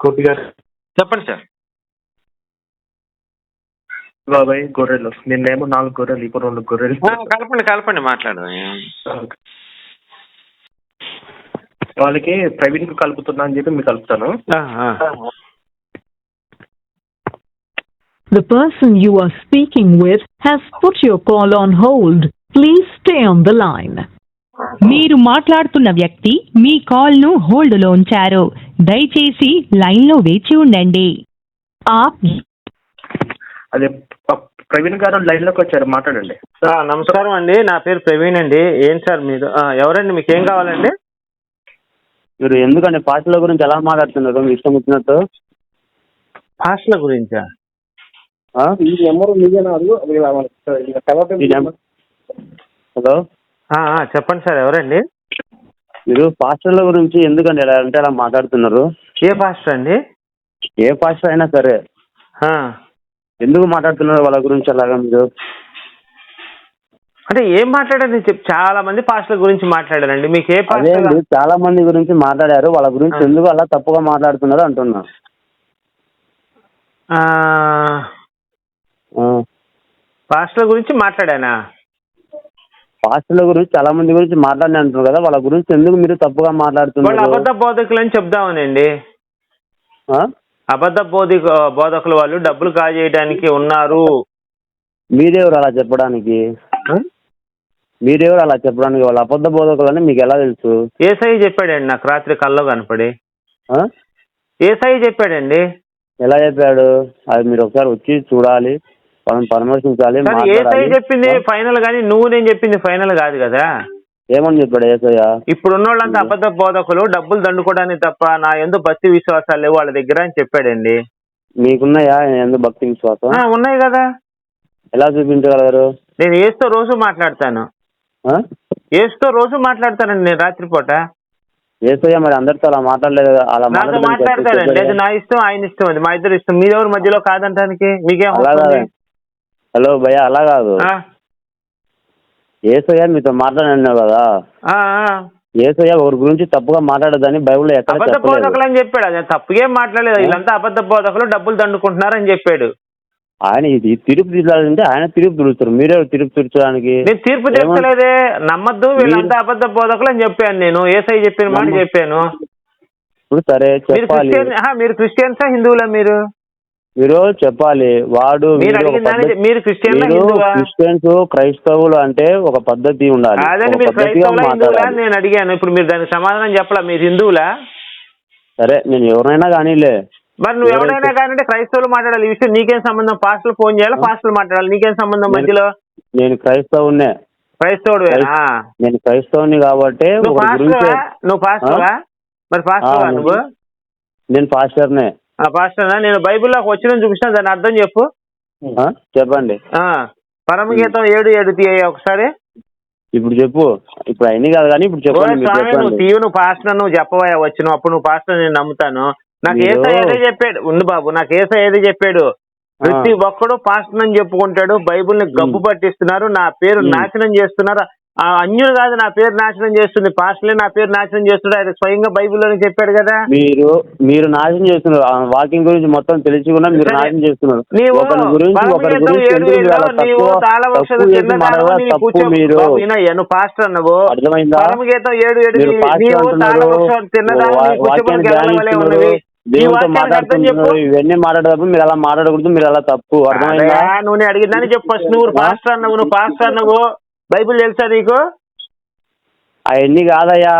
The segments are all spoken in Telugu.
గోపి గారు చెప్పండి సార్ బాబాయ్ గొర్రెలు నిన్నేమో నాలుగు గొర్రెలు ఇప్పుడు రెండు గొర్రెలు కలపండి కలపండి మాట్లాడదాం వాళ్ళకి ప్రవీణ్కు కలుపుతున్నా అని చెప్పి మీకు కలుపుతాను. The person you are speaking with has put your call on hold. Please stay on the line. మీరు మాట్లాడుతున్న వ్యక్తి మీ కాల్ను హోల్డ్లో ఉంచారు. దయచేసి లైన్లో వేచి ఉండండి. आप అదే ప్రవీణ్ గారు లైన్లోకి వచ్చారు మాట్లాడండి. ఆ, నమస్కారం అండి నా పేరు ప్రవీణ్ అండి. ఏంటి సార్ మీరు? ఆ, ఎవరండి? మీకు ఏం కావాలండి? మీరు ఎందుకంటే పార్టీల గురించి ఎలా మాట్లాడుతున్నారు? మీ ఇష్టం వచ్చినట్టు? భాషల గురించా? ఆ? ఈ నెంబర్ మీదేనా హలో? చెప్పండి సార్ ఎవరండి? మీరు పాస్టర్ల గురించి ఎందుకండి ఎలా అంటే అలా మాట్లాడుతున్నారు? ఏ పాస్టర్ అండి? ఏ పాస్టర్ అయినా సరే. ఎందుకు మాట్లాడుతున్నారు వాళ్ళ గురించి అలాగా మీరు? అంటే ఏం మాట్లాడారు? నేను చెప్ చాలా మంది పాస్టర్ల గురించి మాట్లాడారండి. మీకు ఏ పాస్టర్ చాలా మంది గురించి మాట్లాడారు. వాళ్ళ గురించి. ఎందుకు అలా తప్పుగా మాట్లాడుతున్నారు అంటున్నా. పాస్టర్ల గురించి మాట్లాడానా? పాస్టర్ల గురించి చాలా మంది గురించి మాట్లాడిన అంటున్నారు కదా వాళ్ళ గురించి ఎందుకు మీరు తప్పుగా మాట్లాడుతున్నారు? అబద్ధ బోధకులు అని చెప్దామనండి? అబద్ధ బోధిక బోధకులు వాళ్ళు డబ్బులు కాజేయడానికి ఉన్నారు. మీరెవరు అలా చెప్పడానికి? మీరెవరు అలా చెప్పడానికి? వాళ్ళ అబద్ధ బోధకులని మీకు ఎలా తెలుసు? ఏసఐ చెప్పాడండి నాకు రాత్రి కల్లో కనపడి? ఏసఐ చెప్పాడండి. ఎలా చెప్పాడు? అది మీరు ఒకసారి వచ్చి చూడాలి. మనం పరామర్శించాలి చెప్పింది ఫైనల్ కానీ నువ్వు నేను చెప్పింది ఫైనల్ కాదు కదా. ఏమని చెప్పాడు ఏసయ్య? ఇప్పుడు ఉన్న వాళ్ళంతా అబద్ధ బోధకులు డబ్బులు దండుకోవడానికి తప్ప నా ఎందు భక్తి విశ్వాసాలు లేవు వాళ్ళ దగ్గర అని చెప్పాడండి. మీకున్నాయా ఎందుకు భక్తి విశ్వాసం? ఉన్నాయి కదా. ఎలా చూపించగలరు? నేను ఏసుతో రోజు మాట్లాడతాను. ఆ? ఏసుతో రోజు మాట్లాడతానండి నేను రాత్రిపూట. ఏసయ్య మరి అందరితో అలా మాట్లాడలేదు అలా చెప్పాడు. అది నా ఇష్టం ఆయన ఇష్టం అది. మా ఇద్దరు ఇష్టం. మీరెవరి మధ్యలో కాదంటానికి? మీకేం అలా హక్కు ఉంది? కాదు హలో భయ్య అలా కాదు. ఏసయ్య మీతో మాట్లాడినావు కదా. ఏసయ్య ఒకరి గురించి తప్పుగా మాట్లాడదని బైబిల్లో ఎక్కడ అబద్ధ చెప్పలేదు. బోధకులు అని చెప్పాడు. అది తప్పుగేం మాట్లాడలేదు. వీళ్ళంతా అబద్ధ బోధకులు డబ్బులు దండుకుంటున్నారని చెప్పాడు. ఆయన ఇది తిరుపు తీర్చాలంటే ఆయన తిరుపు తిరుగుతారు మీరే తిరుపు తీర్చడానికి నేను తీర్పు తెచ్చలేదే నమ్మద్దు. వీళ్ళంతా అబద్ధ బోధకులు అని చెప్పాను నేను. ఏసై చెప్పిన మాట చెప్పాను. ఇప్పుడు సరే చెప్పాలి. మీరు క్రిస్టియన్సా హిందువులా మీరు? మీరు చెప్పాలి వాడు మీరు మీరు ఒక అడిగిన దానికి పద్ధతి- మీరు క్రిస్టియన్లా మీరు హిందువా? క్రిస్టియన్స్ క్రైస్తవులు అంటే ఒక పద్ధతి ఉండాలి. అదని ఒక మీరు పద్ధతిగా క్రైస్తవులా హిందువులా? మాట్లాడాలి. నేను అడిగాను. ఇప్పుడు మీరు దానికి సమాధానం చెప్పలా? మీరు హిందువులా? సరే నేను ఎవరినైనా కానీలే. మరి నువ్వు ఎవరైనా కానీ క్రైస్తవులు మాట్లాడాలి. ఈ విషయం నీకేం సంబంధం? పాస్టర్లు ఫోన్ చేయాలి? పాస్టర్లు మాట్లాడాలి? నీకేం సంబంధం మధ్యలో? నేను క్రైస్తవునే క్రైస్తవుడువేనా? నేను క్రైస్తవుని కాబట్టి నువ్వు ఒకరి గురించి పాస్టరా నువ్వు పాస్టరా మరి పాస్టరా ఆ, నువ్వు? నేను పాస్టర్నే. పాస్టరా నేను బైబిల్లోకి వచ్చిన చూపించిన దాని అర్థం చెప్పు? చెప్పండి. ఆ పరమగీతం ఏడు ఏడు తీయ ఒకసారి. ఇప్పుడు చెప్పు. ఇప్పుడు అన్ని కాదు కానీ ఇప్పుడు స్వామి నువ్వు తీయు నువ్వు పాస్టర్ నువ్వు చెప్పవా వచ్చిన అప్పుడు నువ్వు పాస్టర్ నేను నమ్ముతాను. నాకు ఏసై ఏదే చెప్పాడు. ఉండు బాబు నాకు ఏసై ఏదే చెప్పాడు. ప్రతి ఒక్కడు పాస్టర్ అని చెప్పుకుంటాడు బైబిల్ని గబ్బు పట్టిస్తున్నారు నా పేరు. నాశనం చేస్తున్నారు. అన్యుడు కాదు నా పేరు నాశనం చేస్తుంది. పాస్టర్లే నా పేరు నాశనం చేస్తున్నాడు ఆయన స్వయంగా బైబిల్లోనే చెప్పాడు కదా. మీరు మీరు నాశనం చేస్తున్నారు. వాకింగ్ గురించి మొత్తం తెలిసి కూడా మీరు. నాశనం చేస్తున్నారు. ఒకరి గురించి ఒకరి గురించి పాస్టర్ అన్నవు? అర్థమైందా? ఏడు ఏడు మాట్లాడుతున్నారు. ఇవన్నీ మాట్లాడేటప్పుడు మీరు అలా మాట్లాడకూడదు. మీరు అలా తప్పు. అర్థమైందా? నువ్వు అడిగిందని చెప్పు. ఫస్ట్ నువ్వు పాస్టర్ అన్నావు నువ్వు పాస్టర్ అన్నావు. బైబిల్ తెలుసా నీకు? అవన్నీ కాదయ్యా.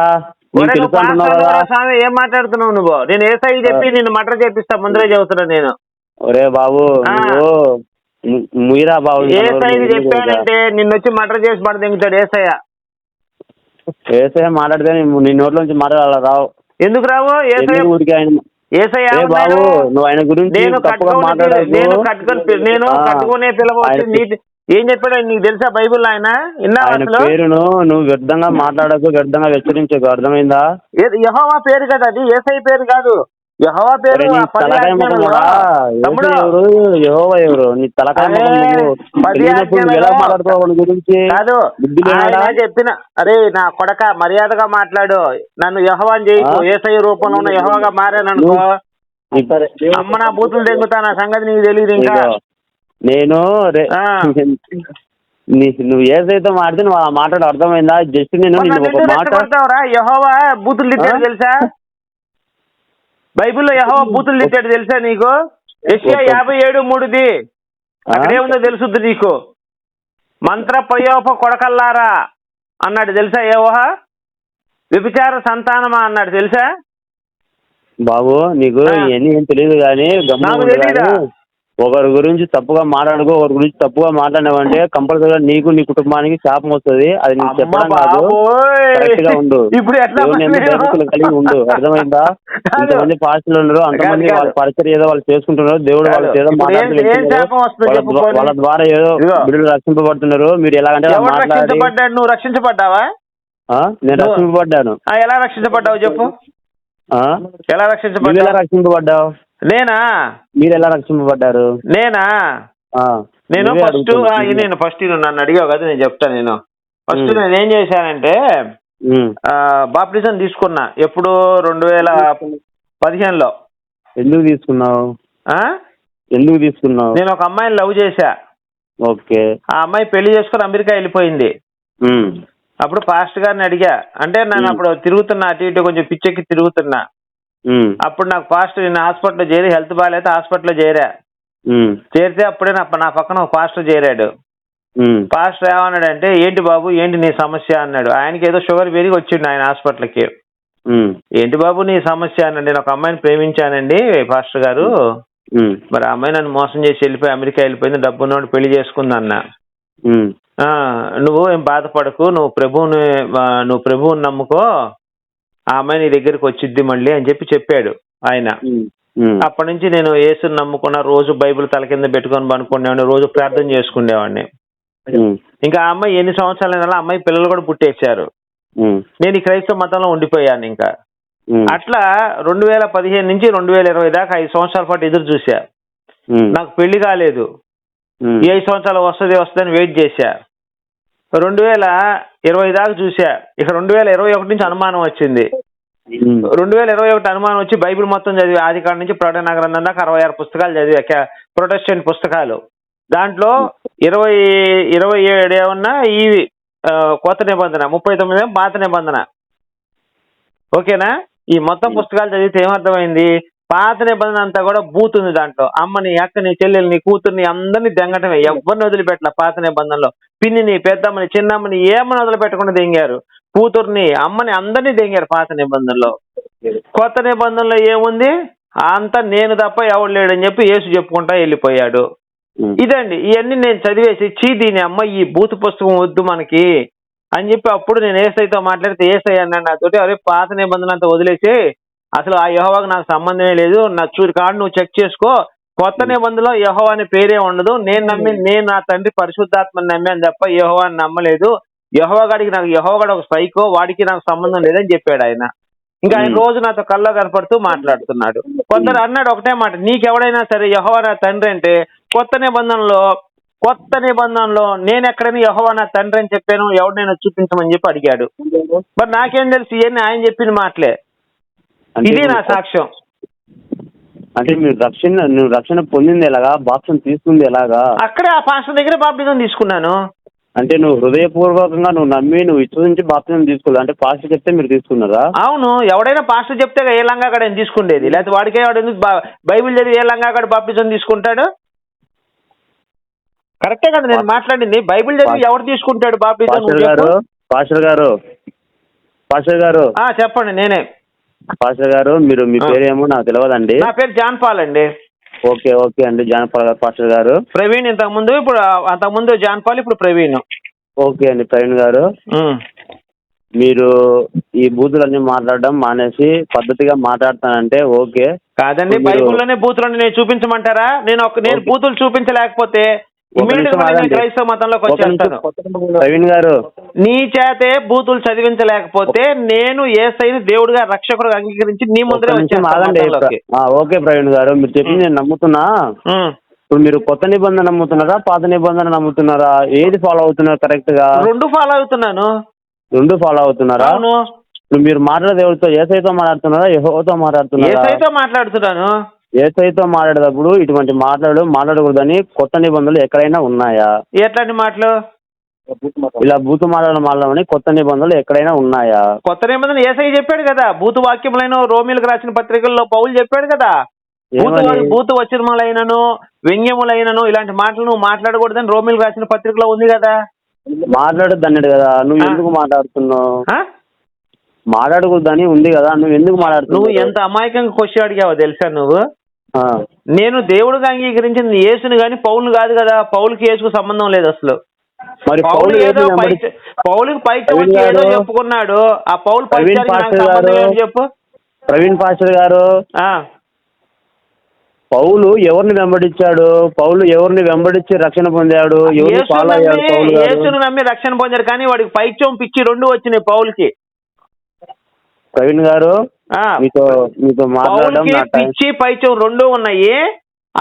స్వామి? ఏం మాట్లాడుతున్నావు నువ్వు? నేను ఏసై చెప్పి నిన్ను మటర్ చేపిస్తా ముందరే చెబుతున్నా నేను. ఒరే బాబు ఆ. నువ్వు ము- ముయిరా బాబు ఏసై చెప్పానంటే నిన్ను వచ్చి మటర్ చేసి పడ దింగుతాడు ఏసయ్య? ఏసే మాట్లాడితే నీ- నోట్ల నుంచి మాటలు అలా రావు. ఎందుకు రావు? ఏసయ్య ఊరికే ఆయన ఏసయ్య ఏ? బాబు నువ్వు ఆయన గురించి నేను కట్టుకునే నేను కట్టుకొని నేను. కట్టుకునే నీటి ఏం చెప్పాడు నీకు తెలుసా బైబిల్ ఆయన? పేరును నువ్వు వ్యర్థంగా మాట్లాడకు వ్యర్థంగా హెచ్చరించకు అర్థమైందా? యెహోవా పేరు కదా అది? ఏసై పేరు కాదు. యెహోవా పేరు ఎవరు? యెహోవా ఎవరు? నీ తలకాయ ఎలా గురించి? కాదు. చెప్పిన అరే నా కొడక మర్యాదగా మాట్లాడు. నన్ను యహోవాని చేయకు? ఏసై రూపంలో ఉన్న యహోవాగా మారాను అనుకో అమ్మ నా బూతులు తెంగుతా నా సంగతి నీకు తెలియదు ఇంకా. నేను నువ్వు ఏదైతే మాడితే నువ్వు ఆ మాట్లాడు అర్థమైందా? జస్ట్ నేను ఒక మాట యెహోవా బూతులు తిట్టాడు? తెలుసా? బైబిల్లో యెహోవా బూతులు తిట్టాడు తెలుసా నీకు? ఒక- యాభై ఏడు మూడుది. ఆ? అక్కడ ఏముందో తెలుసుద్ది నీకు? మంత్ర ప్రయోప కొడకల్లారా అన్నాడు తెలుసా ఏవోహ వ్యభిచార సంతానమా అన్నాడు తెలుసా? బాబు నీకు. ఇవన్నీ ఏం తెలియదు కానీ నాకు ఒకరి గురించి తప్పుగా మాట్లాడుకో ఒకరి గురించి తప్పుగా మాట్లాడినావంటే కంపల్సరీగా నీకు నీ కుటుంబానికి శాపం వస్తుంది. అది నీకు చెప్పడం కాదు. బాబోయ్. కరెక్ట్గా ఉండు. కలిగి ఉండు. అర్థమైందా. ఇంతమంది పాస్టులు ఉన్నారు అంతమంది వాళ్ళ. పరిచయం ఏదో వాళ్ళు చేసుకుంటున్నారు. దేవుడు. వాళ్ళకి ఏదో ఇప్పుడు ఏం- మాట్లాడుతూ ఏం వెళ్తున్నారు. శాపం వస్తుందో వాళ్ళ ద్వారా ఏదో. బిడ్డలు రక్షింపబడుతున్నారు. మీరు ఎలాగంటే అలా ఎవరు మాట్లాడి రక్షించబడ్డాడు? నువ్వు రక్షించబడ్డావా? నేను రక్షింపబడ్డాను. ఎలా రక్షించబడ్డావు చెప్పు? ఎలా రక్షించబడ్డావు? రక్షింపబడ్డావు? నేనా మీరు ఎలా రక్షింపబడ్డారు నేనా. నేను ఫస్ట్. నేను ఫస్ట్ నన్ను అడిగావు కదా నేను చెప్తాను నేను ఫస్ట్. నేను ఏం చేశానంటే. బాప్టిజం తీసుకున్నా ఎప్పుడు రెండు వేల పదిహేనులో ఎందుకు తీసుకున్నావు? ఎందుకు తీసుకున్నావు నేను ఒక అమ్మాయిని లవ్ చేశా ఓకే ఆ అమ్మాయి పెళ్ళి చేసుకుని అమెరికా వెళ్ళిపోయింది. అప్పుడు పాస్ట్ గారిని అడిగా అంటే నేను. అప్పుడు తిరుగుతున్నా అటు ఇటు కొంచెం పిచ్చెక్కి తిరుగుతున్నా. అప్పుడు నాకు పాస్ట్ నేను హాస్పిటల్లో చేరి హెల్త్ బాగాలేతే హాస్పిటల్లో చేరా. చేరితే అప్పుడే నా నా పక్కన ఒక పాస్టర్ చేరాడు. పాస్టర్ ఏమన్నాడంటే ఏంటి బాబు ఏంటి నీ సమస్య? అన్నాడు. ఆయనకి ఏదో షుగర్ పెరిగి వచ్చిండు ఆయన హాస్పిటల్కి. ఏంటి బాబు నీ సమస్య? అన్నాడు. నేను ఒక అమ్మాయిని ప్రేమించానండి పాస్టర్ గారు. మరి ఆ అమ్మాయి నన్ను మోసం చేసి వెళ్ళిపోయి అమెరికా వెళ్ళిపోయింది డబ్బు ఉన్నోడు పెళ్ళి చేసుకుందన్న నువ్వు ఏం బాధపడకు నువ్వు ప్రభువుని నువ్వు ప్రభువుని నమ్ముకో. ఆ అమ్మాయి నీ దగ్గరికి వచ్చిద్ది మళ్ళీ అని చెప్పి చెప్పాడు ఆయన. అప్పటి నుంచి నేను యేసుని నమ్ముకున్న రోజు బైబిల్ తల కింద పెట్టుకొని పనుకునేవాడిని రోజు ప్రార్థన చేసుకునేవాడిని. ఇంకా ఆ అమ్మాయి ఎన్ని సంవత్సరాలైనా ఆ అమ్మాయి పిల్లలు కూడా పుట్టేశారు. నేను ఈ క్రైస్తవ మతంలో ఉండిపోయాను ఇంకా. అట్లా రెండు వేల పదిహేను నుంచి రెండు వేల ఇరవై దాకా ఐదు సంవత్సరాల పాటు ఎదురు చూసా. నాకు పెళ్ళి కాలేదు. ఈ ఐదు సంవత్సరాలు వస్తుంది వస్తుందని వెయిట్ చేశా రెండు వేల ఇరవై దాకా చూసా. ఇక రెండు వేల ఇరవై ఒకటి నుంచి అనుమానం వచ్చింది. రెండు వేల ఇరవై ఒకటి అనుమానం వచ్చి బైబిల్ మొత్తం చదివి ఆది కాడ నుంచి ప్రకటన గ్రంథం దాకా అరవై ఆరు పుస్తకాలు చదివా. ప్రొటెస్టెంట్ పుస్తకాలు. దాంట్లో ఇరవై ఇరవై ఏడు ఏమన్నా ఈ కొత్త నిబంధన ముప్పై తొమ్మిది ఏమో పాత నిబంధన. ఓకేనా? ఈ మొత్తం పుస్తకాలు చదివితే ఏమర్థమైంది? పాత నిబంధన అంతా కూడా బూత్ ఉంది దాంట్లో. అమ్మని అక్కని చెల్లెల్ని కూతుర్ని అందరినీ దెంగటమే. ఎవరిని వదిలిపెట్టలే పాత నిబంధనలో? పిన్నిని పెద్దమ్మని చిన్నమ్మని ఏమని వదిలిపెట్టకుండా దెంగారు? కూతుర్ని అమ్మని అందరినీ దెంగారు పాత నిబంధనలో. కొత్త నిబంధనలో ఏముంది? అంతా నేను తప్ప ఎవడు లేడని చెప్పి యేసు చెప్పుకుంటా వెళ్ళిపోయాడు. ఇదండి ఇవన్నీ నేను చదివేసి చీ దీని అమ్మ ఈ బూత్ పుస్తకం వద్దు మనకి అని చెప్పి అప్పుడు నేను ఏసైతో మాట్లాడితే ఏసై అన్నాడు నాతోటి అరే పాత నిబంధన అంతా వదిలేసి అసలు ఆ యహోవాకి నాకు సంబంధమే లేదు. నా చూడు కాడు నువ్వు చెక్ చేసుకో. కొత్త నిబంధనలో యహోవా అనే పేరే ఉండదు. నేను నమ్మి నేను నా తండ్రి పరిశుద్ధాత్మని నమ్మాను తప్ప యహోవాని నమ్మలేదు. యహోవా గాడికి నాకు యహోవా గాడు ఒక సైకో వాడికి నాకు సంబంధం లేదని చెప్పాడు ఆయన. ఇంకా ఆయన రోజు నాతో కల్లో కనపడుతూ మాట్లాడుతున్నాడు. కొందరు అన్నాడు ఒకటే మాట నీకెవడైనా సరే యహోవా నా తండ్రి అంటే కొత్త నిబంధనలో కొత్త నిబంధనలో నేను ఎక్కడైనా యహోవా నా తండ్రి అని చెప్పాను ఎవడైనా చూపించమని చెప్పి అడిగాడు. మరి నాకేం తెలుసు? ఇవన్నీ ఆయన చెప్పిన మాటలే. ఇది నా సాక్ష్యం. అంటే మీరు రక్షణ నువ్వు రక్షణ పొందింది ఎలాగా? బాప్సం తీసుకుంది ఎలాగా? అక్కడే ఆ పాస్టర్ దగ్గర బాప్టిజం తీసుకున్నాను. అంటే నువ్వు హృదయపూర్వకంగా నువ్వు నమ్మి నువ్వు విశ్వసించి బాప్సం తీసుకోలేదు అంటే పాస్ట్ చెప్తే మీరు తీసుకున్నారా? అవును ఎవడైనా పాస్టర్ చెప్తే ఏ లంగా కాడ ఏం తీసుకుండేది? లేకపోతే వాడికే వాడు ఎందుకు బైబిల్ చదివి ఏ లంగా కాడ బాప్టిజం తీసుకుంటాడు? కరెక్టే కదా నేను మాట్లాడింది. బైబిల్ చదివి ఎవరు తీసుకుంటాడు పాస్టర్ నువ్వు గారు. పాస్టర్ గారు పాస్టర్ గారు. ఆ, చెప్పండి నేనే. పాస్టర్ గారు మీరు మీ. పేరేమో నాకు తెలియదండి నా పేరు జాన్ పాల్ అండి. ఓకే ఓకే అండి జానపద గారు పాస్టర్ గారు. ప్రవీణ్ ఇంతకు ముందు ఇప్పుడు అంతకు ముందు జాన్ పాల్ ఇప్పుడు ప్రవీణ్. ఓకే అండి ప్రవీణ్ గారు. మీరు ఈ బూతులన్నీ మాట్లాడడం మానేసి పద్ధతిగా మాట్లాడతానంటే ఓకే. కాదండి బైబిల్లోనే బూతులను నేను చూపించమంటారా? నేను ఒక నేను. బూతులు చూపించలేకపోతే క్రైస్తవ మతంలోకి. వచ్చేస్తాను ప్రవీణ్ గారు. నీ చేతే బూతులు చదివించలేకపోతే నేను ఏసైని దేవుడిగా రక్షకుడు అంగీకరించి నీ ముందరే. ఆ, ఓకే ప్రవీణ్ గారు. మీరు చెప్పింది నేను నమ్ముతున్నా. ఇప్పుడు మీరు కొత్త నిబంధన నమ్ముతున్నారా పాత నిబంధన నమ్ముతున్నారా? ఏది ఫాలో అవుతున్నారు కరెక్ట్గా? రెండు ఫాలో అవుతున్నాను. రెండు ఫాలో అవుతున్నారా? ఇప్పుడు మీరు మాట్లాడే దేవుడితో ఏసైతో మాట్లాడుతున్నారా యెహోవాతో మాట్లాడుతున్నారా? ఏసైతో మాట్లాడుతున్నాను. ఏసైతో మాట్లాడేటప్పుడు ఇటువంటి మాట్లాడు మాట్లాడకూడదని కొత్త నిబంధనలు ఎక్కడైనా ఉన్నాయా? ఎట్లాంటి మాటలు? ఇలా బూతు మాట్లాడడం మాట్లాడమని కొత్త నిబంధనలు ఎక్కడైనా ఉన్నాయా? కొత్త నిబంధన ఏసై చెప్పాడు కదా. బూతు వాక్యములైన రోమిలకు రాసిన పత్రికల్లో పౌలు చెప్పాడు కదా? బూతు వచనములైనను వ్యంగ్యములైనను ఇలాంటి మాటలు నువ్వు మాట్లాడకూడదని రోమిలకు రాసిన పత్రికలో ఉంది కదా. మాట్లాడొద్దు అన్నాడు కదా. నువ్వు. ఎందుకు మాట్లాడుతున్నావు? మాట్లాడకూడదని ఉంది కదా. నువ్వు ఎందుకు నువ్వు మాట్లాడుతున్నావు ఎంత అమాయకంగా క్వశ్చన్ అడిగావో తెలుసా నువ్వు. నేను దేవుడిగా అంగీకరించింది యేసుని గాని పౌలు కాదు కదా. పౌలుకి యేసుకు సంబంధం లేదు అసలు. మరి పౌలు ఏదో పై పౌలుకి వచ్చి ఏదో చెప్పుకున్నాడు. ఆ పౌలు ప్రవీణ్ పైచానికి నాకు పాస్టర్ సంబంధం గారు- ఏంటి చెప్పు. ప్రవీణ్ పాస్టర్ గారు ఆ. పౌలు ఎవరిని వెంబడించాడు? పౌలు ఎవరిని వెంబడించి రక్షణ పొందాడు? ఎవరిని యేసును నమ్మి- పౌలు గారు? యేసును నమ్మి రక్షణ పొందారు కానీ వాడికి పైత్యం పిచ్చి రెండు వచ్చినాయి పౌలుకి. ప్రవీణ్ గారు మీతో మీతో మాట్లాడడం పిచ్చి పైత్యం రెండు ఉన్నాయి.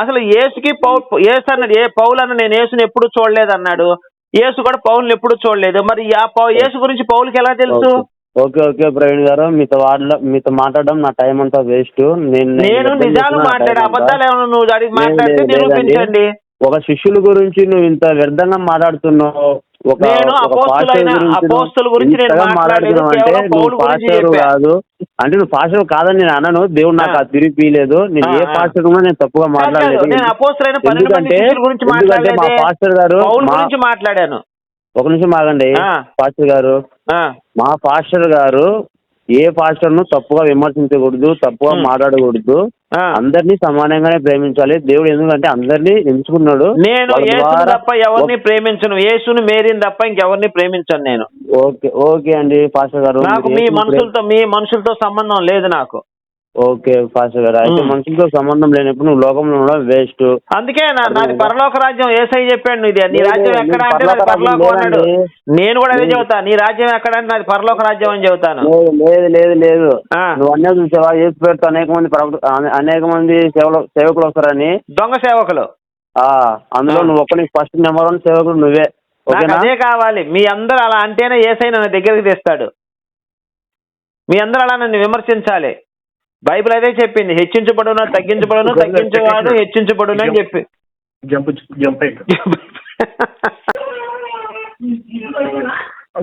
అసలు యేసుకి పౌ యేసు అన్నాడు ఏ పౌలు అన్న నేను యేసుని ఎప్పుడు చూడలేదు అన్నాడు. యేసు కూడా పౌలుని ఎప్పుడు చూడలేదు. మరి ఆ పౌ- యేసు గురించి పౌలుకి ఎలా తెలుసు? ఓకే ఓకే ప్రవీణ్ గారు మీతో వాడల మీతో మాట్లాడడం నా టైం అంతా వేస్ట్. నేను నేను నిజాలు మాట్లాడే. అబద్ధాలు ఏమైనా నువ్వు అడిగి మాట్లాడితే. నిరూపించండి. ఒక శిష్యుల గురించి నువ్వు ఇంత వ్యర్థంగా మాట్లాడుతున్నావు. నేను ఒక అపోస్తులైన- గురించి నువ్వు అపోస్తుల గురించి నేను మాట్లాడలేదు, కేవలం పౌలు గురించి. కాదు అంటే నువ్వు పాస్టర్ కాదని నేను అనను దేవుడు నాకు ఆ. ఆ తిరిగి పీలేదు నేను ఏ. పాస్టర్ కూడా నేను తప్పుగా మాట్లాడలేదు నేను అపోస్తులైన పన్నెండు మంది ఎందుకంటే శిష్యుల గురించి ఎందుకంటే మా పాస్టర్ గారు పౌలు మా- గురించి మాట్లాడాను ఒక నిమిషం ఆగండి. పాస్టర్ గారు మా పాస్టర్ గారు ఏ పాస్టర్ను తప్పుగా విమర్శించకూడదు తప్పుగా. మాట్లాడకూడదు. అందరినీ సమానంగానే ప్రేమించాలి. దేవుడు ఎందుకంటే అందరినీ ఎంచుకున్నాడు. నేను యేసుని తప్ప ఎవరిని ప్రేమించను. యేసుని మేరీని తప్ప ఇంకెవరిని ప్రేమించను నేను. ఓకే ఓకే అండి పాస్టర్ గారు నాకు మీ మనుషులతో మీ మనుషులతో సంబంధం లేదు నాకు. ఓకే పాస్టర్ గారు. అయితే. మనుషులతో సంబంధం లేనప్పుడు నువ్వు లోకంలో ఉండడం వేస్ట్. అందుకే నాది పరలోక రాజ్యం ఏసై చెప్పాడు ఇది. నీ రాజ్యం ఎక్కడ అంటే నాది పరలోక అన్నాడు. నేను కూడా అదే లేదు. చెబుతా. నీ రాజ్యం ఎక్కడ అంటే నాది పరలోక రాజ్యం అని చెబుతాను. లేదు లేదు లేదు. నువ్వు అన్నీ చూసావా? యేసు పేరుతో అనేక మంది అనేక మంది సేవలు సేవకులు వస్తారని. దొంగ సేవకులు. ఆ అందులో. నువ్వు ఒక్కని ఫస్ట్ నెంబర్ వన్ సేవకుడు నువ్వే. అదే కావాలి. మీ అందరూ అలా అంటేనే ఏసై నన్ను దగ్గరికి తెస్తాడు. మీ అందరూ అలా నన్ను విమర్శించాలి. బైబిల్ అదే చెప్పింది హెచ్చించబడును తగ్గించబడును తగ్గించేవాడు హెచ్చించబడును అని చెప్పి. జంప్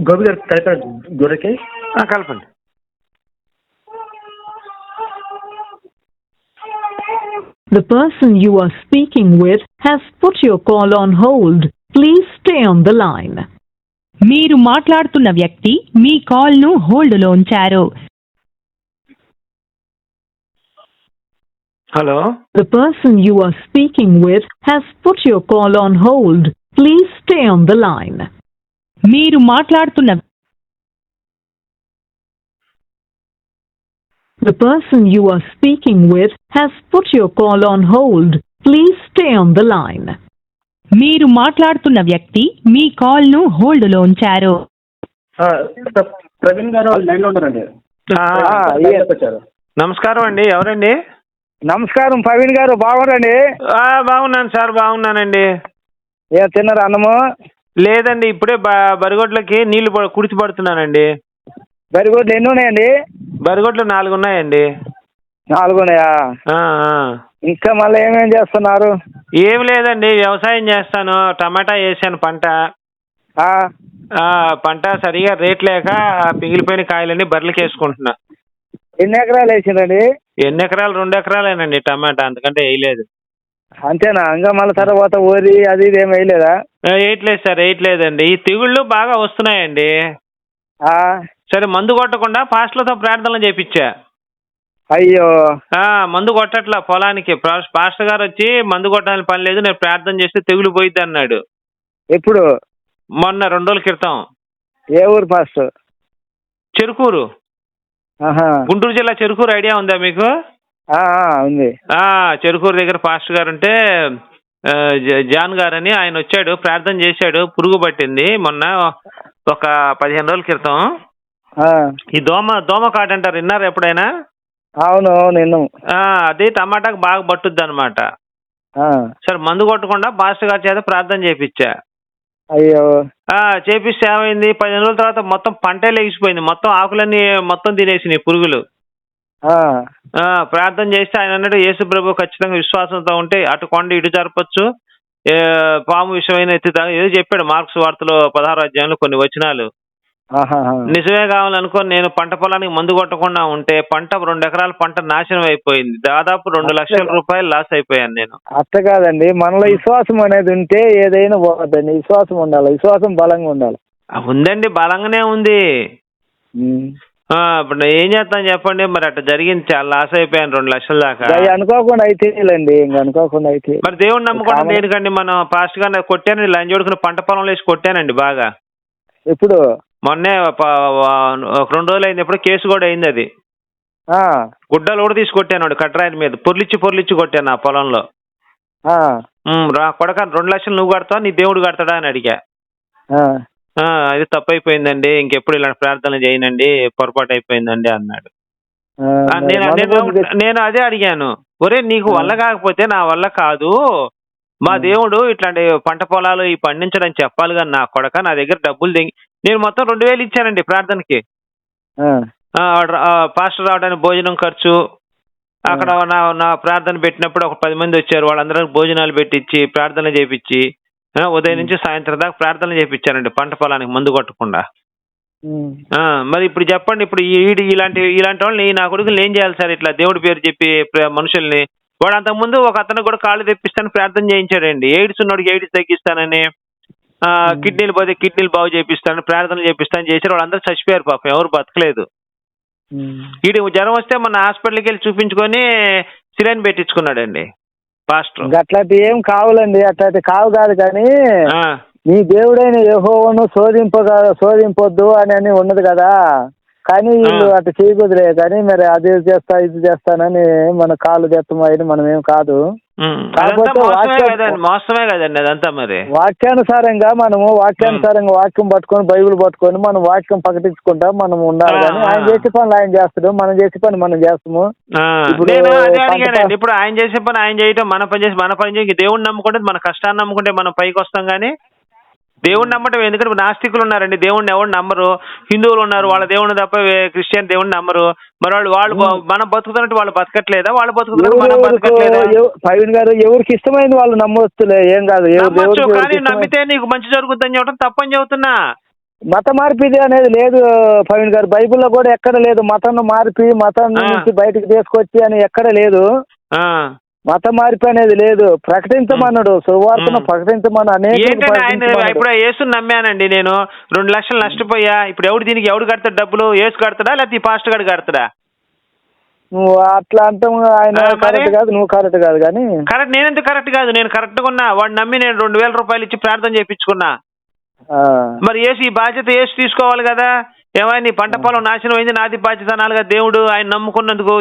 గోపి గారు కలిపారు గొర్రెకి? కలపండి. The person you are speaking with has put your call on hold. Please stay on the line. మీరు మాట్లాడుతున్న వ్యక్తి మీ కాల్ను హోల్డ్లో ఉంచారు. Hello The person you are speaking with has put your call on hold. Please stay on the line. మీరు మాట్లాడుతున్న The person you are speaking with has put your call on hold. Please stay on the line. మీరు మాట్లాడుతున్న వ్యక్తి మీ కాల్ను హోల్డ్లో ఉంచారు ఆ, సార్, ప్రవీణ్ గారు లైన్లో ఉన్నారండి లైన్ నమస్కారం అండి ఎవరండి నమస్కారం ప్రవీణ్ గారు బాగున్నారండి? బాగున్నాను సార్ బాగున్నానండి. ఏ తిన్నారా అన్నము? లేదండి ఇప్పుడే బరిగొడ్లకి నీళ్ళు కుడిచి పడుతున్నానండి. వెరీ గుడ్ ఎన్ని ఉన్నాయండి? బరిగొడ్లు నాలుగు ఉన్నాయండి. నాలుగు ఉన్నాయా. ఇంకా మళ్ళీ ఏమేం చేస్తున్నారు? ఏం లేదండి వ్యవసాయం చేస్తాను. టమాటా వేసాను పంట. పంట సరిగా రేట్ లేక పిగిలిపోయిన కాయలన్నీ బర్రెలకి వేసుకుంటున్నా. ఎన్ని ఎకరాలు వేసిందండి ఎన్ని ఎకరాలు? రెండు ఎకరాలేనండి టమాటా అంతకంటే వేయలేదు. అంతేనా? ఇంకా మళ్ళీ తర్వాత వరి అది ఇది ఏమి వేయలేదా? వేయట్లేదు సార్ వేయట్లేదండి. ఈ తెగుళ్ళు బాగా వస్తున్నాయండి. సరే మందు కొట్టకుండా పాస్టర్లతో ప్రార్థనలు చేపించా. అయ్యో. మందు కొట్టట్లా పొలానికి. పాస్- పాస్టర్ గారు వచ్చి మందు కొట్టాలని పని లేదు నేను ప్రార్థన చేస్తే తెగులు పోయిద్ది అన్నాడు. ఎప్పుడు? మొన్న రెండు రోజుల క్రితం. ఏ ఊరు ఫస్ట్ చెరుకూరు. గుంటూరు జిల్లా చెరుకూరు ఐడియా ఉందా మీకు? ఉంది. చెరుకూరు దగ్గర పాస్టర్ గారు ఉంటే జాన్ గారని ఆయన వచ్చాడు ప్రార్థన చేశాడు పురుగు పట్టింది మొన్న ఒక పదిహేను రోజుల క్రితం. ఈ దోమ దోమ కాటు అంటారు విన్నారు ఎప్పుడైనా? అవును అవును అది టమాటాకు బాగా పట్టుద్ది అనమాట సరే మందు కొట్టకుండా పాస్టర్ గారి చేత ప్రార్థన చేపించా. అయ్యో. ఆ చేపిస్తే ఏమైంది? పదిహేను రోజుల తర్వాత మొత్తం పంటే లేచిపోయింది. మొత్తం ఆకులన్నీ మొత్తం తినేసినాయి పురుగులు. ఆ, ఆ, ప్రార్థన చేస్తే ఆయన అన్నాడు యేసు ప్రభు ఖచ్చితంగా విశ్వాసంతో ఉంటే అటు కొండ ఇటు జరపచ్చు. పాము విషయమైన ఎత్తుతా ఏదో చెప్పాడు మార్క్స్ వార్తలో పదహారు అధ్యాయంలో కొన్ని వచనాలు. నిజమే కావాలనుకొని నేను పంట పొలానికి మందు కొట్టకుండా ఉంటే పంట రెండు ఎకరాల పంట నాశనం అయిపోయింది. దాదాపు రెండు లక్షల రూపాయలు లాస్ అయిపోయాను నేను. అట్ట కాదండి. మనలో విశ్వాసం అనేది ఉంటే ఏదైనా పోదండి విశ్వాసం ఉండాలి. విశ్వాసం బలంగా ఉండాలి. ఉందండి. బలంగానే ఉంది. ఇప్పుడు ఏం చేస్తాం చెప్పండి? మరి అట్లా జరిగింది. చాలా లాస్ అయిపోయాను రెండు లక్షల దాకా. అనుకోకుండా అయితేలేండి ఇంక అనుకోకుండా అయితే మరి దేవుడు నమ్ముకోవడం కామన్. దేనికండి మనం పాస్ట్గా కొట్టాను. లంచ్ కొడుకుని పంట పొలంలో వేసి కొట్టానండి బాగా. ఇప్పుడు మొన్నే ఒక రెండు రోజులు అయింది ఎప్పుడు కేసు కూడా అయింది అది గుడ్డలు కూడా తీసి కొట్టాను కట్రాయిల మీద. పొర్లిచ్చి పొర్లిచ్చి కొట్టాను ఆ పొలంలో. కొడక రెండు లక్షలు నువ్వు కడతావు? నీ దేవుడు కడతాడా అని అడిగా. అది తప్పు అయిపోయిందండి ఇంకెప్పుడు ఇలాంటి ప్రార్థన చేయనండి. పొరపాటు అయిపోయిందండి అన్నాడు. నేను నేను అదే అడిగాను. ఒరే నీకు. వల్ల కాకపోతే నా వల్ల కాదు. మా. దేవుడు ఇట్లాంటి పంట పొలాలు ఈ పండించడం చెప్పాలి కానీ నా కొడక నా దగ్గర డబ్బులు దిగి నేను మొత్తం రెండు వేలు ఇచ్చానండి ప్రార్థనకి. పాస్టర్ రావడానికి భోజనం ఖర్చు. అక్కడ నా నా ప్రార్థన పెట్టినప్పుడు ఒక పది మంది వచ్చారు. వాళ్ళందరూ భోజనాలు పెట్టించి ప్రార్థన చేపించి ఉదయం నుంచి సాయంత్రం దాకా ప్రార్థన చేపించానండి పంట పొలానికి మందు కొట్టకుండా. మరి ఇప్పుడు చెప్పండి ఇప్పుడు ఈ ఇలాంటి ఇలాంటి వాళ్ళని నా కొడుకుని ఏం చేయాలి సార్? ఇట్లా దేవుడి పేరు చెప్పి మనుషుల్ని వాడు అంతకుముందు ఒక అతను కూడా కాళ్ళు తెప్పిస్తాను ప్రార్థన చేయించాడండి. ఎయిడ్స్ ఉన్నోడికి ఎయిడ్స్ తగ్గిస్తానని కిడ్నీలు పోతే కిడ్నీలు బాగు చేపిస్తాను ప్రార్థన చేపిస్తాను చేశారు వాళ్ళందరూ చచ్చిపోయారు పాపం ఎవరు బతకలేదు. వీడి జ్వరం వస్తే మన హాస్పిటల్కి వెళ్ళి చూపించుకొని సిలైన్ పెట్టించుకున్నాడండి పాస్టర్. అట్లాంటి ఏం కావాలండి అట్లాంటి కావు కాదు కానీ నీ దేవుడైన యెహోవాను శోధింప శోధింపొద్దు అని అని ఉన్నది కదా. కానీ వీళ్ళు ఆ. అట్లా చేయకూడదులే కానీ మరి అది చేస్తా ఇది చేస్తానని మన కాళ్ళు తెత్తమని మనం ఏం కాదు. మోసమే కదండి అదంతా మరి. వాక్యానుసారంగా మనము వాక్యానుసారంగా వాక్యం పట్టుకొని బైబిల్ పట్టుకొని మనం వాక్యం ప్రకటించుకుంటా మనం ఉండాలి. కానీ ఆయన. చేసే పనులు ఆయన చేస్తాడు మనం చేసే పని మనం చేస్తాము. ఇప్పుడు ఆయన చేసే పని ఆయన చేయటం మన పని చేసి మన పని చేసి దేవుడిని నమ్ముకుంటే మన కష్టాన్ని నమ్ముకుంటే మనం పైకి వస్తాం కానీ దేవుడిని నమ్మటం ఎందుకంటే నాస్తికులు ఉన్నారండి. దేవుడిని ఎవరు నమ్మరు. హిందువులు ఉన్నారు. వాళ్ళ దేవుడిని తప్ప క్రిస్టియన్ దేవుడిని నమ్మరు. మరి వాళ్ళు వాళ్ళు మనం బతుకుతున్నట్టు వాళ్ళు బతకట్లేదా? వాళ్ళు బతుకుతున్నట్టు మనం ఎవరు బతకట్లేదా? ప్రవీణ్ గారు ఎవరికి ఇష్టమైంది వాళ్ళు నమ్మొచ్చులే? ఏం కాదు. నమ్మచ్చు కానీ నమ్మితే నీకు మంచి జరుగుతుందని చెప్పడం తప్పని చెబుతున్నా. మత మార్పిడి అనేది లేదు ప్రవీణ్ గారు. బైబిల్లో కూడా ఎక్కడ లేదు మతం మార్పి మతం. నుంచి బయటకు తీసుకొచ్చి అని ఎక్కడ లేదు. ఆ. మత మార్పు అనేది లేదు. ప్రకటించమన్నాడు. సువార్తను. ప్రకటించమని ఏంటంటే ఆయన ఇప్పుడు యేసు నమ్మానండి నేను. రెండు లక్షలు నష్టపోయా. ఇప్పుడు ఎవడు దీనికి ఎవడు కడతాడు డబ్బులు? యేసు కడతాడా? లేకపోతే ఈ పాస్టర్ గారు కడతాడా? నువ్వు అట్లా అంటాం ఆయన? కరెక్ట్ కాదు నువ్వు కరెక్ట్ కాదు కానీ. కరెక్ట్ నేనంటే కరెక్ట్ కాదు? నేను కరెక్ట్గా ఉన్నా. వాడు నమ్మి నేను రెండు వేల రూపాయలు ఇచ్చి ప్రార్థన చేయించుకున్నా. మరి ఏసు ఈ బాధ్యత ఏసు తీసుకోవాలి కదా? ఏమైనా నీ పంట పొలం నాశనం అయింది నాది బాధ్యత అనాలిగా దేవుడు ఆయన నమ్ముకున్నందుకు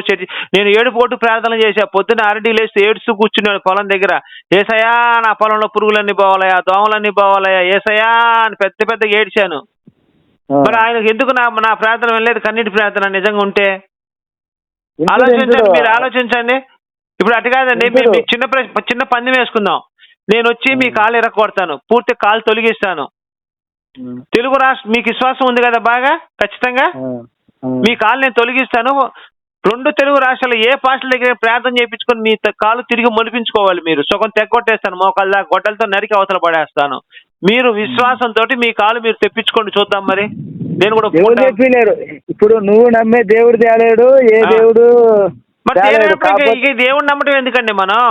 నేను ఏడు పోటు ప్రార్థన చేశా. పొద్దున్న అరటి లేస్తే ఏడుస్తూ కూర్చున్నాడు పొలం దగ్గర. ఏసయా నా పొలంలో పురుగులన్నీ పోవాలయా దోమలన్నీ పోవాలయా ఏసయా అని పెద్ద పెద్దగా ఏడ్చాను. మరి ఆయనకు ఎందుకు నా నా ప్రార్థన వెళ్ళలేదు కన్నీటి ప్రార్థన నిజంగా ఉంటే? ఆలోచించండి మీరు ఆలోచించండి. ఇప్పుడు అటు కాదండి మీకు చిన్న చిన్న పందెం వేసుకుందాం. నేను వచ్చి మీ కాలు ఎరగొడతాను. పూర్తి కాలు తొలగిస్తాను. తెలుగు రాష్ట్ర మీకు విశ్వాసం ఉంది కదా బాగా? ఖచ్చితంగా. మీ కాలు నేను తొలగిస్తాను. రెండు తెలుగు రాష్ట్రాలు ఏ పాస్టల్ దగ్గర ప్రార్థన చేయించుకొని మీ కాలు తిరిగి మొలిపించుకోవాలి మీరు. సుఖం తెగ్గొట్టేస్తాను మోకాళ్ళ దాకా గొడ్డలతో నరికి అవతల పడేస్తాను. మీరు విశ్వాసంతో మీ కాలు మీరు తెప్పించుకోండి చూద్దాం మరి. నేను కూడా ఇప్పుడు నువ్వు నమ్మే దేవుడు తేలేడు ఏ. దేవుడు మరి దేవుడు నమ్మటం ఎందుకండి మనం?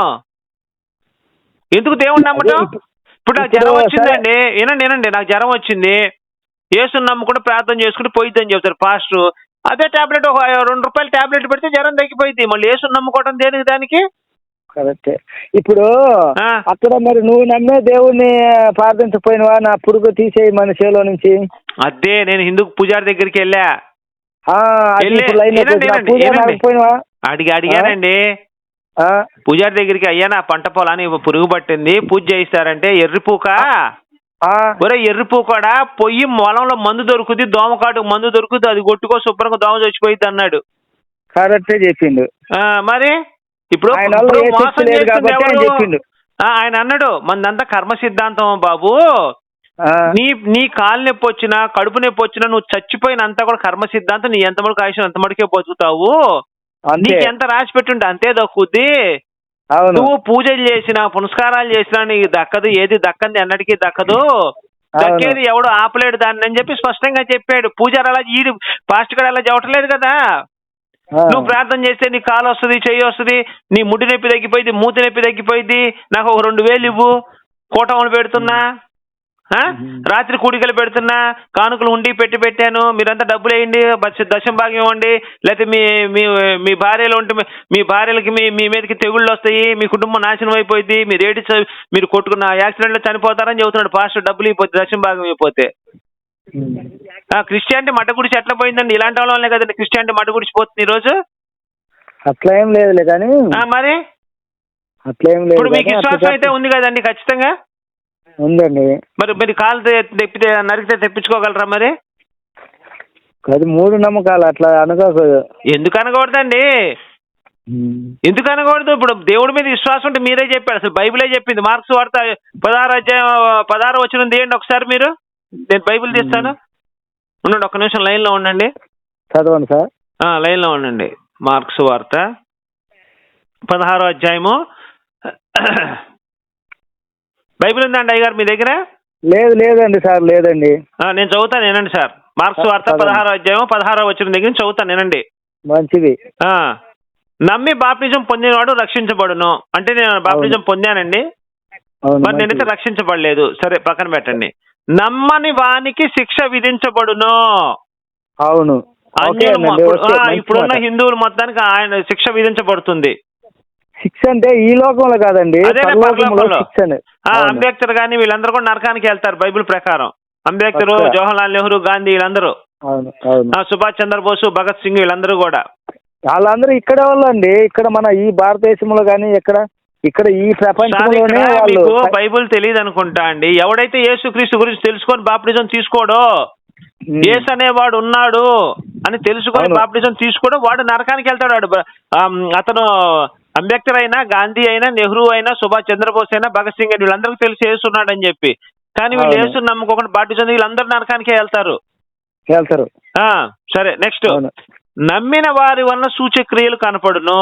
ఎందుకు దేవుడు నమ్మటం? ఇప్పుడు నాకు జ్వరం. వచ్చిందండి. వినండి వినండి. నాకు జ్వరం వచ్చింది. యేసుని నమ్ముకుంటే ప్రార్థన చేసుకుంటే పోయిద్దని చెప్తారు పాస్టర్. అదే టాబ్లెట్ ఒక రెండు రూపాయల టాబ్లెట్ పెడితే జ్వరం తగ్గిపోయింది. మళ్ళీ యేసుని నమ్ముకోవడం దేనికి దానికి? కరెక్టే. ఇప్పుడు. అక్కడ మరి నువ్వు నమ్మే దేవుడిని ప్రార్థించకపోయినవా? నా పురుగు తీసేయి మన చేలో నుంచి. అదే నేను హిందూ పూజారి దగ్గరికి వెళ్ళా. అడిగి అడిగానండి? పూజారి దగ్గరికి అయ్యా నా పంట పొలాన్ని పురుగు పట్టింది పూజ చేయిస్తారంటే ఎర్రిపూక ఒరే ఎర్రిపూ కూడా పొయ్యి మొలంలో మందు దొరుకుతుంది దోమకాటు మందు దొరుకుతుంది అది కొట్టుకో శుభ్రంగా దోమ చచ్చిపోయింది అన్నాడు. కరెక్టే చెప్పిండు. ఆ, మరి? ఇప్పుడు ఆయన అన్నాడు మనదంతా కర్మ సిద్ధాంతం బాబు? నీ నీ కాలు నొప్పి వచ్చినా కడుపు నొప్పి వచ్చినా నువ్వు చచ్చిపోయినంతా కూడా కర్మ సిద్ధాంతం నీ ఎంత మటుకు ఆయుష్ అంత మటుకే బతుకుతావు? నీకు ఎంత రాసి పెట్టుంటే అంతే దక్కుద్ది నువ్వు పూజలు చేసినా పునస్కారాలు చేసినా నీకు దక్కదు. ఏది దక్కంది అన్నటికీ దక్కదు. దక్కేది ఎవడు ఆపలేడు దాన్ని అని చెప్పి స్పష్టంగా చెప్పాడు. పూజారి అలా ఈడు పాస్ట్ గారు అలా చెప్పట్లేదు కదా. నువ్వు ప్రార్థన చేస్తే నీ కాలు వస్తుంది చెయ్యి వస్తుంది నీ ముడి నొప్పి తగ్గిపోయింది మూతి నొప్పి తగ్గిపోయింది నాకు ఒక రెండు వేలు ఇవ్వు కూటములు పెడుతున్నా? రాత్రి కూడికలు పెడుతున్నా కానుకలు ఉండి పెట్టి పెట్టాను మీరంతా డబ్బులు వేయండి దశం భాగం ఇవ్వండి లేకపోతే మీ మీ మీ భార్యలు ఉంటే మీ- భార్యలకి మీ మీ మీదకి తెగుళ్ళు వస్తాయి మీ కుటుంబం నాశనం అయిపోయింది మీరు ఏడి మీరు కొట్టుకున్న యాక్సిడెంట్లో చనిపోతారని చెబుతున్నాడు పాస్టర్ డబ్బులు ఇవ్వకపోతే దశం భాగం. ఆ, క్రిస్టియానిటీ మట్ట గుడిచి ఎట్లా పోయిందండి? ఇలాంటి వాళ్ళ వల్లనే కదండి క్రిస్టియానిటీ మట్ట గుడిచి పోతుంది ఈ రోజు అట్లా ఏం లేదులే కానీ ఆ, మరి? అట్లా ఏం లేదు ఇప్పుడు మీకు విశ్వాసం అయితే ఉంది కదండి ఖచ్చితంగా? ఉందండి. మరి మీరు కాలు తెప్పితే నరికితే తెప్పించుకోగలరా మరి? అది మూడు నమ్మకాలు అట్లా అనుకోకు ఎందుకు అనకూడదండి. ఎందుకు అనకూడదు? ఇప్పుడు దేవుడి మీద విశ్వాసం ఉంటే మీరే చెప్పారు. అసలు బైబిలే చెప్పింది. మార్క్స్ వార్త పదహారు అధ్యాయం పదహారు వచ్చిన తీయండి ఒకసారి మీరు. నేను బైబిల్ తీస్తాను. ఉండండి ఒక్క నిమిషం లైన్లో ఉండండి. చదవండి సార్. లైన్లో ఉండండి. మార్క్స్ వార్త. పదహారో అధ్యాయము. బైబిల్ ఉందండి అయ్యగారు మీ దగ్గర? లేదు లేదండి సార్ లేదండి. నేను చదువుతాను వినండి సార్. మార్క్స్ వార్త. పదహారో అధ్యాయం పదహారో వచ్చిన దగ్గర చదువుతాను వినండి మంచిది. ఆ, నమ్మి బాప్టిజం పొందినవాడు రక్షించబడును. అంటే నేను బాప్టిజం పొందానండి. మరి నేనైతే. రక్షించబడలేదు. సరే పక్కన పెట్టండి. నమ్మని వానికి శిక్ష విధించబడును. అవును. ఇప్పుడున్న. హిందువులు మొత్తానికి ఆయన శిక్ష విధించబడుతుంది. శిక్ష అంటే ఈ లోకంలో కాదండి. అంబేద్కర్ గాని వీళ్ళందరూ కూడా నరకానికి వెళ్తారు బైబిల్ ప్రకారం. అంబేద్కర్. జవహర్లాల్ నెహ్రూ గాంధీ వీళ్ళందరూ. సుభాష్ చంద్రబోస్ భగత్ సింగ్ వీళ్ళందరూ కూడా. వాళ్ళందరూ ఇక్కడ వాళ్ళండి. ఇక్కడ మన ఈ భారతదేశంలో కానీ ఇక్కడ ఇక్కడ ఈ ప్రపంచంలోనే మీకు బైబిల్ తెలియదు అనుకుంటా అండి. ఎవడైతే యేసుక్రీస్తు గురించి తెలుసుకొని బాప్టిజం తీసుకోడో. యేసు అనేవాడు ఉన్నాడు అని తెలుసుకొని. బాప్టిజం తీసుకోవడం వాడు నరకానికి వెళ్తాడు. వాడు అతను అంబేద్కర్ అయినా గాంధీ అయినా నెహ్రూ అయినా సుభాష్ చంద్రబోస్ అయినా భగత్ సింగ్ అయినా వీళ్ళందరికీ తెలిసి వేస్తున్నాడు అని చెప్పి. కానీ వీళ్ళు. యేసు నమ్ముకోకుండా బాప్టిజం వీళ్ళందరూ నరకానికే వెళ్తారు. వెళ్తారు. ఆ సరే నెక్స్ట్. నమ్మిన వారి వలన సూచక్రియలు కనపడును.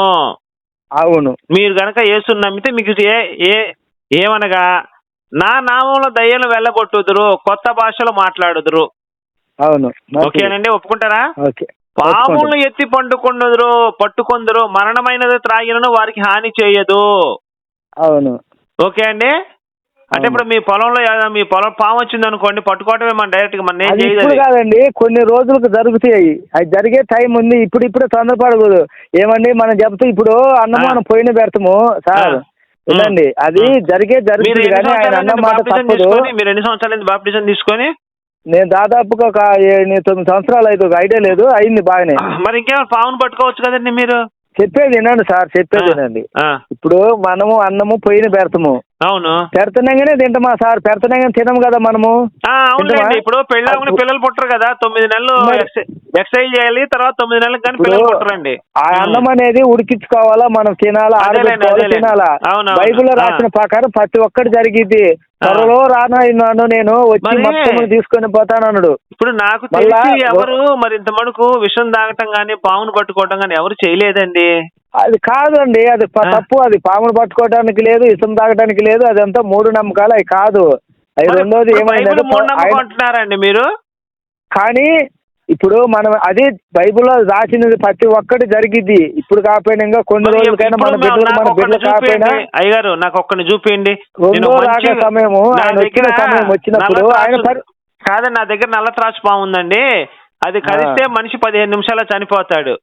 అవును. మీరు గనక యేసుని నమ్మితే మీకు ఏ ఏ ఏమనగా నా నామంలో దయ్యాలు వెళ్ళగొట్టుదురు కొత్త భాషలో మాట్లాడుదురు. అవును. ఓకేనండి ఒప్పుకుంటారా? ఓకే. పాములను ఎత్తి పండుకొందురు పట్టుకొందురు మరణమైనది త్రాగినను వారికి హాని చేయదు. అవును. ఓకే అండి? అంటే. ఇప్పుడు మీ పొలంలో మీ పొలం పాము వచ్చింది అనుకోండి పట్టుకోవటమే మన డైరెక్ట్గా మన ఇప్పుడు. కాదండి కొన్ని రోజులకు జరుగుతాయి. అది జరిగే టైం ఉంది ఇప్పుడు ఇప్పుడు తొందరపడకూడదు. ఏమండి మనం చెప్తూ ఇప్పుడు అన్నం ఆ. మనం పోయిన పెడతాము సార్. అది. జరిగే మీరు జరుగుతుంది ఎన్ని కానీ ఆయన సంవత్సరాలు అన్న అయింది మాట బాప్టిజం తప్పదు. తీసుకొని? మీరు ఎన్ని సంవత్సరాలు బాప్టిజం తీసుకొని? నేను దాదాపుగా ఒక ఏడు తొమ్మిది సంవత్సరాలు అయితే ఒక ఐడియా లేదు అయింది బాగానే. మరి ఇంకేమైనా పావును పట్టుకోవచ్చు కదండి మీరు? చెప్పేది వినండి సార్ చెప్పేది. వినండి. ఇప్పుడు మనము అన్నము పోయిన పెడతాము అవును పెడతనంగానే తింటామా సార్ పెడతనంగానే తినము కదా మనము తింటామా? ఇప్పుడు పెళ్ళాముని అప్పుడు- పిల్లలు పుట్టరు కదా తొమ్మిది నెలలు మరి- ఎక్సై- ఎక్సైజ్ చేయాలి తర్వాత తొమ్మిది నెలలకు కానీ పిల్లలు పుట్టరండి ఆ అన్నం అనేది ఉడికించుకోవాలా మనం తినాలా అదేలేండి. తినాలా. బైబిల్లో. రాసిన ప్రకారం ప్రతి ఒక్కటి జరిగిద్ది ఆ. త్వరలో రానాను నేను వచ్చి మొత్తం తీసుకొని పోతాను అన్నాడు ఇప్పుడు నాకు తెలిసి ఎవరు మరి ఇంత మటుకు విషం తాగటం గానీ పామును పట్టుకోవటం గానీ ఎవరు చేయలేదండి అది కాదండి అది. తప్పు అది పామును పట్టుకోవడానికి లేదు ఇసం తాగడానికి లేదు అదంతా మూడు నమ్మకాలు అవి కాదు. అది రెండోది అంటున్నారండి మీరు? కానీ ఇప్పుడు మనం అది బైబిల్లో రాసినది ప్రతి ఒక్కటి జరిగిద్ది. ఇప్పుడు కాకపోయినా ఇంకా కొన్ని రోజులకైనా మన బిడ్డలు మన బిడ్డలు కాకపోయినా నాకు రెండో రాక మంచి- సమయము ఆయన వచ్చిన సమయం వచ్చినప్పుడు ఆయన కాదండి నా దగ్గర నల్ల త్రాసు పాము ఉందండి అది కరిస్తే మనిషి పదిహేను చనిపోతాడు చనిపోతాడు.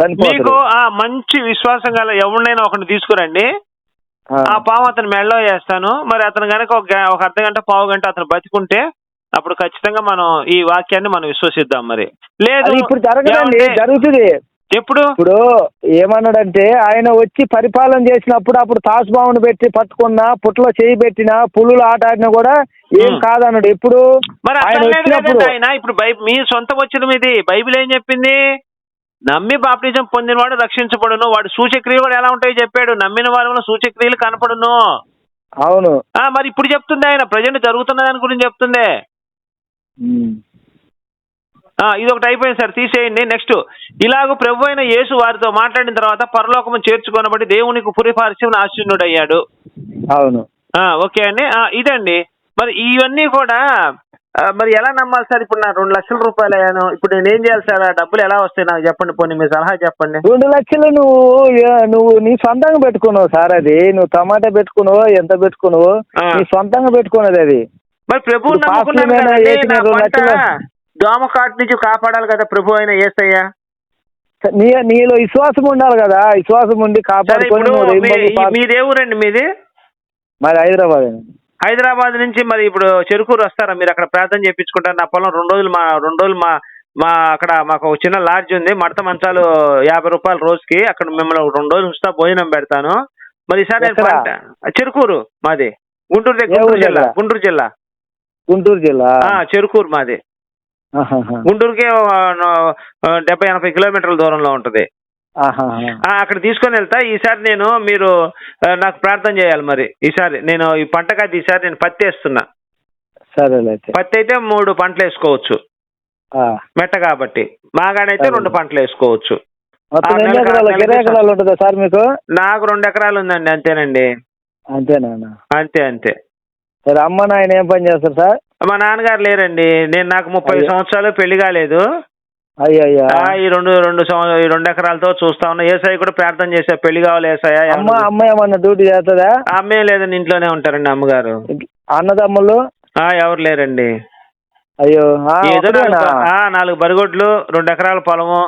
మీకు ఆ మంచి విశ్వాసం గల ఎవరినైనా ఒకటి తీసుకురండి. ఆ. పాము అతను మెడలో వేస్తాను. మరి అతను కనుక ఒక అర్ధ గంట పావు గంట అతను బతికుంటే అప్పుడు ఖచ్చితంగా మనం ఈ వాక్యాన్ని మనం విశ్వసిద్దాం మరి. లేదు ఇప్పుడు జరగదండి జరుగుతుంది. ఎప్పుడు? ఇప్పుడు ఏమన్నాడంటే ఆయన వచ్చి పరిపాలన చేసినప్పుడు అప్పుడు తాసుబావును పెట్టి పట్టుకున్నా పుట్టలో చేయి పెట్టినా పులులు ఆట ఆడినా కూడా ఏం. కాదన్నాడు. ఎప్పుడు మరి ఆయన ఇప్పుడు మీ సొంత వచ్చిన ఇది బైబిల్ ఏం చెప్పింది? నమ్మి బాప్టిజం పొందినవాడు రక్షించబడును. వాడు సూచక్రియలు కూడా ఎలా ఉంటాయో చెప్పాడు. నమ్మిన వారి వల్ల సూచక్రియలు కనపడును. అవును. ఆ మరి ఇప్పుడు చెప్తుంది ఆయన. ప్రజెంట్ జరుగుతున్న దాని గురించి చెప్తుందే. ఇది ఒకటి అయిపోయింది సార్. తీసేయండి. నెక్స్ట్. ఇలాగ ప్రభు అయిన యేసు వారితో మాట్లాడిన తర్వాత పరలోకము చేర్చుకొనబడి దేవునికి పురిపార్శ్వం ఆశీనుడు అయ్యాడు అవును. ఆ, ఓకే అండి. ఇదండి. మరి ఇవన్నీ కూడా మరి ఎలా నమ్మాలి సార్? ఇప్పుడు నా రెండు లక్షల రూపాయలు అయ్యాను. ఇప్పుడు నేను ఏం చేయాలి సార్? ఆ డబ్బులు ఎలా వస్తాయి? నాకు చెప్పండి. పోనీ మీ సలహా చెప్పండి. రెండు లక్షలు నువ్వు నువ్వు నీ సొంతంగా పెట్టుకున్నావు సార్ అది. నువ్వు టమాటా పెట్టుకున్నావు ఎంత పెట్టుకున్నావు. నీ సొంతంగా పెట్టుకున్నది అది. మరి ప్రభు లక్షలు- దోమకాటు నుంచి కాపాడాలి కదా ప్రభు అయిన ఏసయ్య? నీ నీలో విశ్వాసం ఉండాలి కదా. విశ్వాసం ఉండి సరే కాపాడుకొని ఇప్పుడు నువ్వు మీ- రెయిన్బో ఈ- పాస్- మీది? ఏ ఊరండి మీది మరి హైదరాబాద్ అండి. హైదరాబాద్ నుంచి మరి ఇప్పుడు చెరుకూరు వస్తారా? మీరు అక్కడ ప్రార్థన చేయించుకుంటారు నా పొలం రెండు రోజులు మా రెండు రోజులు మా మా అక్కడ మాకు ఒక చిన్న లాడ్జ్ ఉంది. మడత మంచాలు యాభై రూపాయలు రోజుకి. అక్కడ మిమ్మల్ని ఒక రెండు రోజులు ఉంచుతా భోజనం పెడతాను. మరి ఈసారి చెరుకూరు మాది. గుంటూరు గుంటూరు జిల్లా? గుంటూరు జిల్లా. గుంటూరు జిల్లా? ఆ, చెరుకూరు మాది. గుంటూరుకే డెబ్బై ఎనభై కిలోమీటర్ల దూరంలో ఉంటది. అక్కడ తీసుకొని వెళ్తా. ఈసారి నేను మీరు నాకు ప్రార్థన చేయాలి మరి. ఈసారి నేను ఈ పంట కాదు ఈసారి నేను పత్తి వేస్తున్నా. సరేలే అయితే. పత్తి అయితే మూడు పంటలు వేసుకోవచ్చు. మెట్ట కాబట్టి. మాగాడైతే. రెండు పంటలు వేసుకోవచ్చు. సార్ మీకు? నాకు రెండు ఎకరాలు ఉందండి అంతేనండి. అంతేనా అంతే అంతే. సరే అమ్మ నాయన ఏం పని చేస్తారు సార్? మా నాన్నగారు లేరండి. నేను నాకు ముప్పై. సంవత్సరాలు పెళ్ళి కాలేదు. అయ్యో ఈ రెండు రెండు ఈ రెండు ఎకరాలతో చూస్తా ఉన్నా. ఏసాయి కూడా ప్రార్థన చేశా పెళ్ళి కావాలి ఏసాయ అమ్మ అమ్మ ఏమన్నా డ్యూటీ చేస్తుందా? అమ్మే లేదండి ఇంట్లోనే ఉంటారండి అమ్మగారు. అన్నదమ్ములు? ఆ ఎవరు లేరండి. అయ్యో ఆ, ఏదో? నాలుగు బరిగొడ్లు రెండు ఎకరాల పొలము.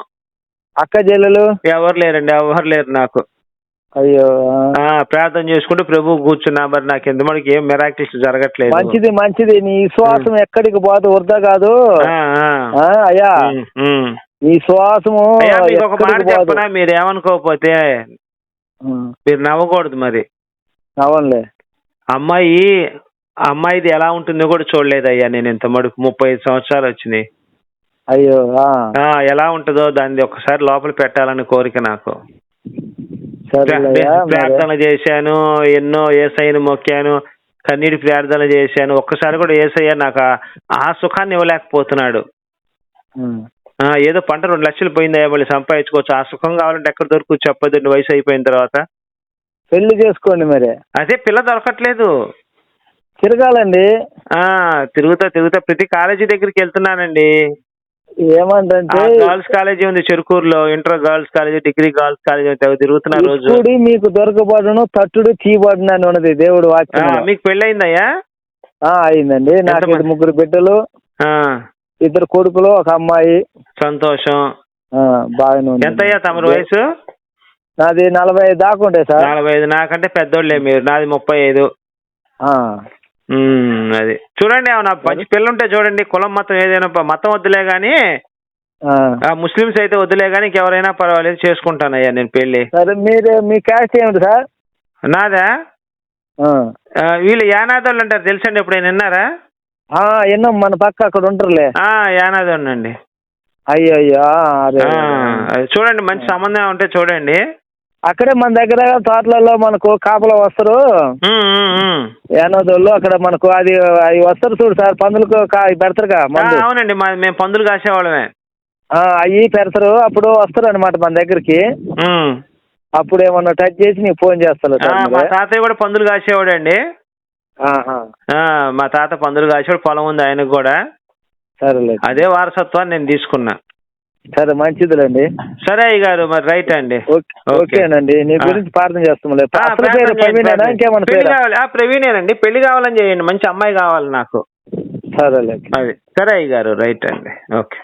అక్క చెల్లెలు? ఎవరు లేరండి. ఎవరు లేరు నాకు. అయ్యో. ప్రార్థన చేసుకుంటూ ప్రభు కూర్చున్నా మరి నాకు ఎంత మనకి ఏం మెరాకిల్స్ జరగట్లేదు. మంచిది మంచిది. నీ విశ్వాసం ఎక్కడికి పోదు వృధా కాదు. అయ్యా. నీ విశ్వాసము మీకు ఒక మాట చెప్పనా? మీరు ఏమనుకోకపోతే మీరు నవ్వకూడదు మరి. అవునులే అమ్మాయి అమ్మాయిది ఎలా ఉంటుందో కూడా చూడలేదు అయ్యా నేను ఇంత మడుకు ముప్పై ఐదు సంవత్సరాలు వచ్చినాయి. అయ్యో ఎలా ఉంటుందో దాన్ని ఒకసారి లోపల పెట్టాలని కోరిక నాకు. ప్రార్థన చేశాను ఎన్నో ఏసైని మొక్కాను కన్నీటి ప్రార్థన చేశాను. ఒక్కసారి కూడా ఏసయ్య నాకు ఆ- సుఖాన్ని ఇవ్వలేకపోతున్నాడు. ఏదో పంట రెండు లక్షలు పోయిందయ్యా మళ్ళీ సంపాదించుకోవచ్చు. ఆ సుఖం కావాలంటే ఎక్కడ దొరుకు చెప్పదండి వయసు అయిపోయిన తర్వాత. పెళ్ళి చేసుకోండి మరి. అదే పిల్ల దొరకట్లేదు. తిరగాలండి. ఆ తిరుగుతా తిరుగుతా ప్రతి కాలేజీ దగ్గరికి వెళ్తున్నానండి. ఏమంటే గర్ల్స్ కాలేజీ ఉంది చెరుకూరులో inter girls college degree girls college అవి తిరుగుతున్నా రోజు. ఇప్పుడు మీకు దొరకబడును తట్టుడు తీయబడును అని ఉన్నది దేవుడు వాక్యం మీకు పెళ్ళయిందయ్యా? అయిందండి. నాకు ముగ్గురు బిడ్డలు ఆ, ఇద్దరు కొడుకులు ఒక అమ్మాయి. సంతోషం. ఆ, బాగానే ఉంది. ఎంతయ్యా తమరి వయసు? నాది నలభై ఐదు దాకా ఉంటాయి సార్. నలభై ఐదు నాకంటే పెద్దోళ్ళే మీరు నాది ముప్పై ఐదు. అది. చూడండి ఏమన్నా మంచి పిల్ల ఉంటే చూడండి కులం మతం ఏదైనా మతం వద్దులే. ఆ, ముస్లిమ్స్ అయితే వద్దులే గాని ఇంకెవరైనా పర్వాలేదు చేసుకుంటానయ్యా నేను పెళ్ళి సరే మీరు మీ క్యాస్ట్ ఏమిటి సార్? నాదా? వీళ్ళు యానాదోళ్ళు అంటారు తెలుసండి ఎప్పుడైనా విన్నారా? ఎన్నో మన పక్క అక్కడ ఉంటారులే. యానాదోళ్ళు అండి అయ్యో అయ్యో చూడండి మంచి సంబంధం ఉంటే చూడండి. అక్కడే మన దగ్గర తోటలలో మనకు కాపలా వస్తారు. ఏనోదోళ్ళు అక్కడ మనకు అది అవి వస్తారు చూడు సార్ పందులకు పెడతారుగా మందు అవునండి మేము పందులు కాసేవాళ్ళమే అవి పెడతారు అప్పుడు వస్తారు అనమాట మన దగ్గరికి. అప్పుడు ఏమన్నా టచ్ చేసి నీకు ఫోన్ సార్ మా. తాతయ్య కూడా పందులు కాసేవాడండి ఆహా. ఆ, మా తాత పందులు కాసేవాడు పొలం ఉంది ఆయనకు కూడా సరేలే అదే వారసత్వాన్ని నేను తీసుకున్నా సరే మంచిదిలేండి సరే అయ్య గారు మరి రైట్ అండి. ఓకే ఓకేనండి. నీ. గురించి ప్రార్థన ఆ ప్రవీణేనండి. పెళ్ళి కావాలని చేయండి. మంచి అమ్మాయి కావాలి నాకు. సరేలే. అది. సరే అయ్య గారు రైట్ అండి. ఓకే.